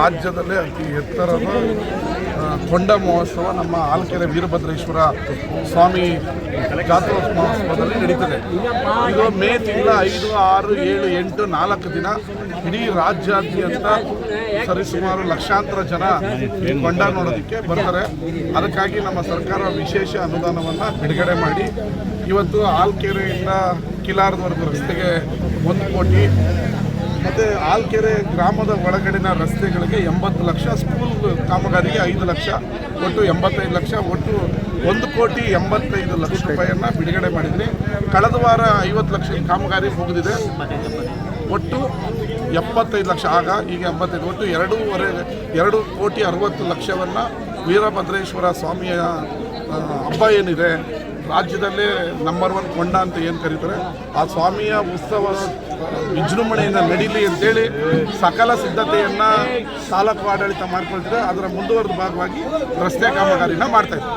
ರಾಜ್ಯದಲ್ಲೇ ಅತಿ ಎತ್ತರದ ಕೊಂಡ ಮಹೋತ್ಸವ ನಮ್ಮ ಆಲ್ಕೆರೆ ವೀರಭದ್ರೇಶ್ವರ ಸ್ವಾಮಿ ಜಾತ್ರೋತ್ಸವ ಮಹೋತ್ಸವದಲ್ಲಿ ನಡೀತದೆ. ಇದು ಮೇ ತಿಂಗಳ ಐದು, ಆರು, ಏಳು, ಎಂಟು, ನಾಲ್ಕು ದಿನ ಇಡೀ ರಾಜ್ಯಾದ್ಯಂತ ಸರಿಸುಮಾರು ಲಕ್ಷಾಂತರ ಜನ ಕೊಂಡ ನೋಡೋದಕ್ಕೆ ಬರ್ತಾರೆ. ಅದಕ್ಕಾಗಿ ನಮ್ಮ ಸರ್ಕಾರ ವಿಶೇಷ ಅನುದಾನವನ್ನು ಬಿಡುಗಡೆ ಮಾಡಿ. ಇವತ್ತು ಆಲ್ಕೆರೆಯಿಂದ ಕಿಲಾರದವರೆಗೂ ರಸ್ತೆಗೆ ಒಂದು ಕೋಟಿ ಮತ್ತು ಆಲ್ಕೆರೆ ಗ್ರಾಮದ ಒಳಗಡಿನ ರಸ್ತೆಗಳಿಗೆ ಎಂಬತ್ತು ಲಕ್ಷ, ಸ್ಕೂಲ್ ಕಾಮಗಾರಿಗೆ ಐದು ಲಕ್ಷ, ಒಟ್ಟು ಎಂಬತ್ತೈದು ಲಕ್ಷ, ಒಟ್ಟು ಒಂದು ಕೋಟಿ ಎಂಬತ್ತೈದು ಲಕ್ಷ ರೂಪಾಯಿಯನ್ನು ಬಿಡುಗಡೆ ಮಾಡಿದ್ವಿ ಕಳೆದ ವಾರ ಐವತ್ತು ಲಕ್ಷ ಕಾಮಗಾರಿ ಮುಗಿದಿದೆ. ಒಟ್ಟು ಎಪ್ಪತ್ತೈದು ಲಕ್ಷ, ಆಗ ಈಗ ಎಂಬತ್ತೈದು, ಒಟ್ಟು ಎರಡೂವರೆ, ಎರಡು ಕೋಟಿ ಅರವತ್ತು ಲಕ್ಷವನ್ನು ವೀರಭದ್ರೇಶ್ವರ ಸ್ವಾಮಿಯ ಹಬ್ಬ ಏನಿದೆ, ರಾಜ್ಯದಲ್ಲೇ ನಂಬರ್ ಒನ್ ಕೊಂಡ ಅಂತ ಏನು ಕರೀತಾರೆ, ಆ ಸ್ವಾಮಿಯ ಉತ್ಸವ ವಿಜೃಂಭಣೆಯಿಂದ ನಡೀಲಿ ಅಂತೇಳಿ ಸಕಲ ಸಿದ್ಧತೆಯನ್ನು ತಾಲೂಕು ಆಡಳಿತ ಮಾಡಿಕೊಳ್ತಿದೆ. ಅದರ ಮುಂದುವರೆದ ಭಾಗವಾಗಿ ರಸ್ತೆ ಕಾಮಗಾರಿನ ಮಾಡ್ತಾ ಇದ್ದಾರೆ.